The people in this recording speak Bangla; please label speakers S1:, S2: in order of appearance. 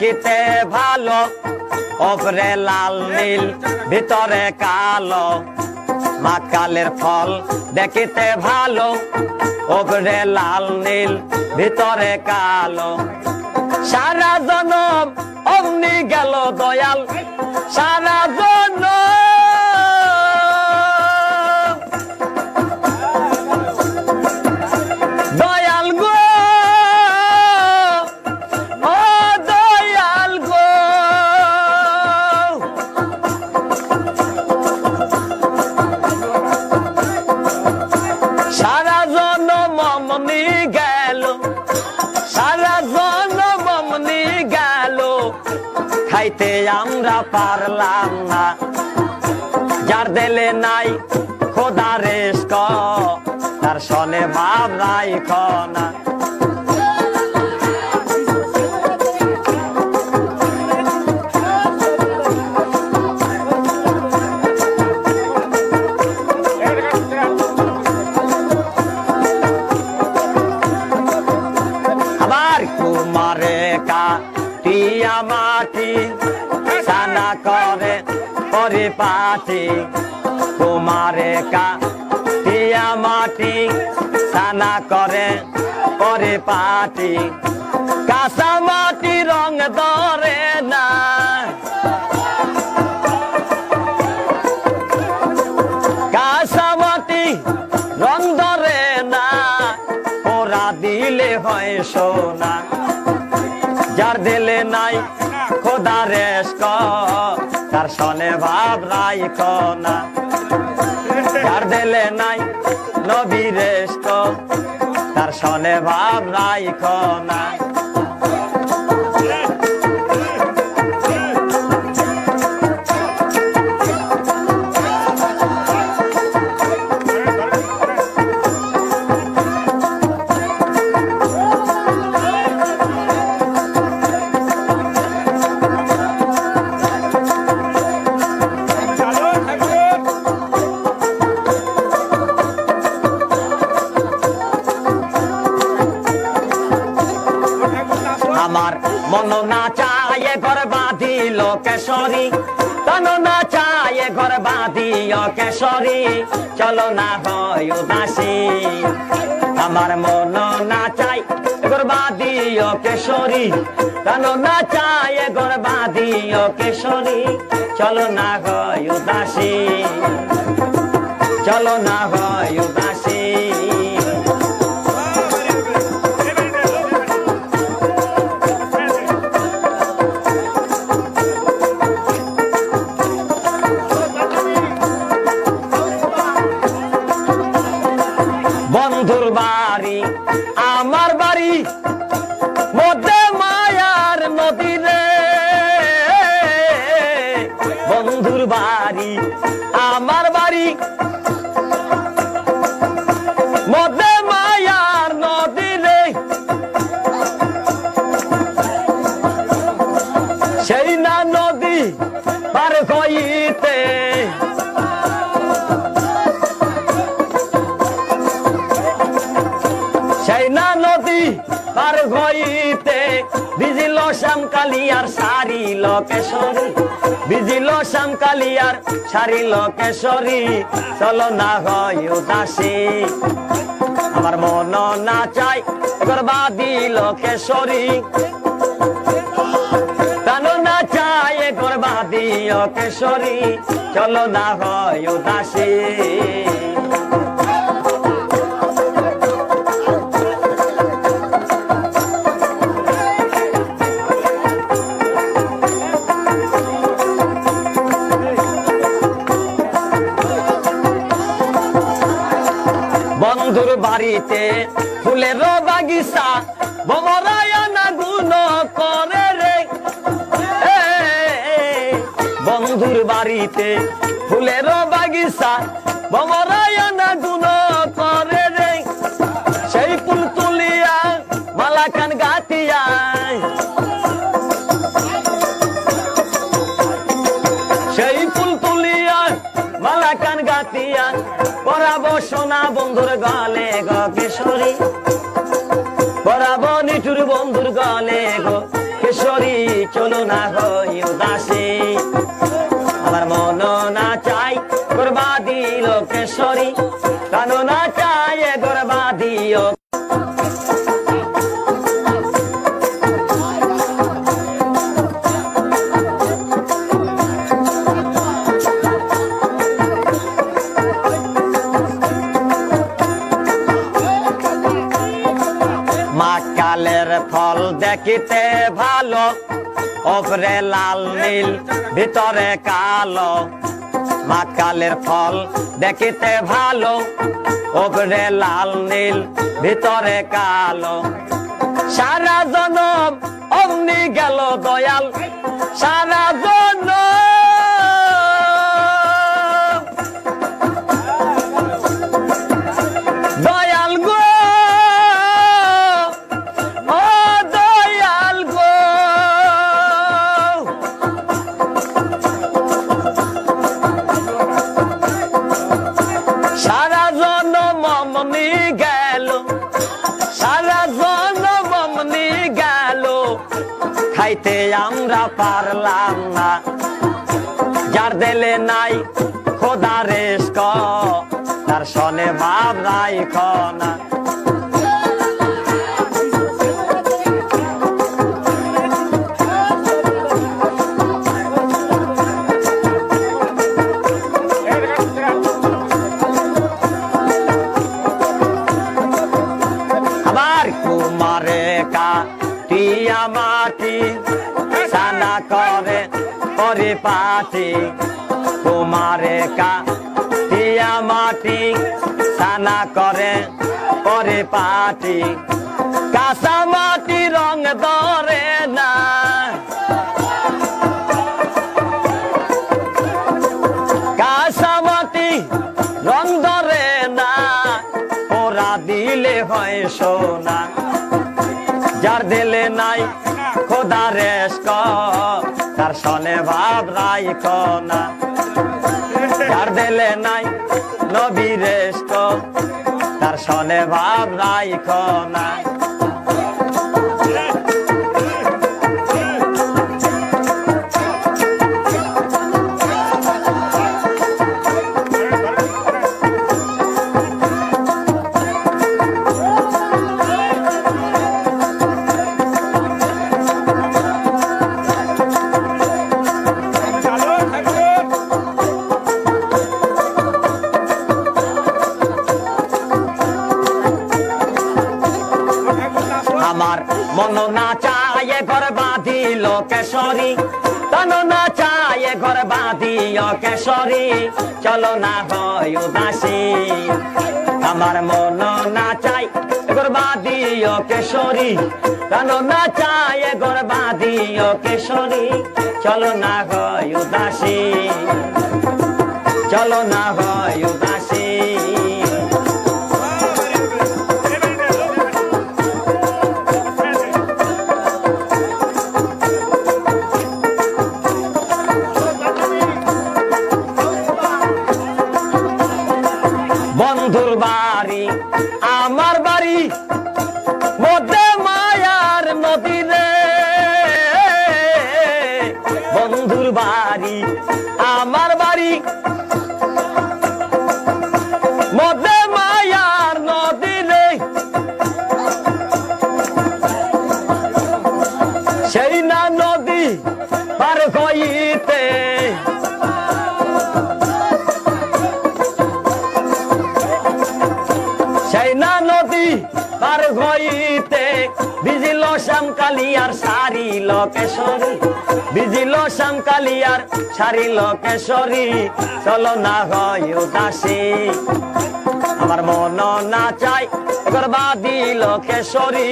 S1: দেখিতে ভালো ওপরে লাল নীল, ভিতরে কালো। মাকালের ফল দেখিতে ভালো ওপরে লাল নীল, ভিতরে কালো। সারা জনম অমনি গেল দয়াল, সারা খাইতে আমরা পারলাম না। যার দেলে নাই খোদা রেস্ক, তার সনে ভাব নাই খনা আবার টিয়া মাটি, সানা করে পরিপাটি। কুমারে কা টিয়া মাটি, সানা করে পরিপাটি। কাঁচা মাটি রং ধরে না। কাঁচা মাটি রং ধরে না। ওরা দিলে হয় সোনা। যার দিলে নাই খোদা রেশ তার সনে ভাব রাইখ না। যার দিলে নাই নবী রেশ তার সনে ভাব রাইখ না। আমার মন না চায় ঘর বাঁধিল কেশরী তন না চায় ঘর বাঁধিল কেশরী চলো না হয় উদাসী। আমার মন না চাই ঘর বাঁধিল কেশরী তন না চায় ঘর বাঁধিল কেশরী চলো না হয় উদাসী। চলো না হয় উদাসী। Mod নদী পার হইতে বিজিল শ্যাম কালিয়ার সারি লোকেশ্বরী। বিজিল শ্যাম কালিয়ার সারি লোকেশ্বরী, চলো না হয় উদাসী। আমার মন না চাই গর্বাদি লোকেশ্বরী। কানো না চাই গর্বাদি লোকেশ্বরী, চলো না হয় উদাসী। বন্ধুর বাড়িতে ফুলের বাগিচা বমরায়না গুণ করে রে। বন্ধুর বাড়িতে ফুলের বাগিচা বমরায়না কিশোরী। বরাবর নিঠুর বন্ধুর গলে গো। কেশরী চলো না হই উদাসী। আমার মন দেখিতে ভালো ওপরে লাল নীল, ভিতরে কালো। মাকালের ফল দেখিতে ভালো ওপরে লাল নীল, ভিতরে কালো। সারা জনম অমনি গেল দয়াল, সারা জনম মমনি গেল, সারা জনম মমনি গেল, খাইতে আমরা পারলাম না। যার দেলে নাই খোদা রেস্ক, তার সনে ভাব নাই না। সানা করে পরিপাটি। কুমারে কা টিয়া মাটি সানা করে পরিপাটি। কাঁচা মাটি রং ধরে না। কাঁচা মাটি রং ধরে না। ওরা দিলে হয় সোনা। যার দিলে নাই খোদা রেস তার সনে ভাব নাই না। যার দেলে নাই নবী রেস তার সনে ভাব নাই না। ঘর বাঁধিল কেশরী। তন না চায় ঘর বাঁধিও কেশরী। চলো না হয় উদাসী। আমার মন না চাই ঘর তন না চায় ঘর বাঁধিও কেশরী। চলো না হয় উদাসী। চলো না হয় উদাসী। বন্ধুর বাড়ি আমার বাড়ি শ্যামকালিয়ার সারি লকেশ্বরী। বিজিল শ্যামকালিয়ার সারি লকেশ্বরী। চলো না হয় উদাসী। আমার মন না চাই বাদি লোকেশ্বরী।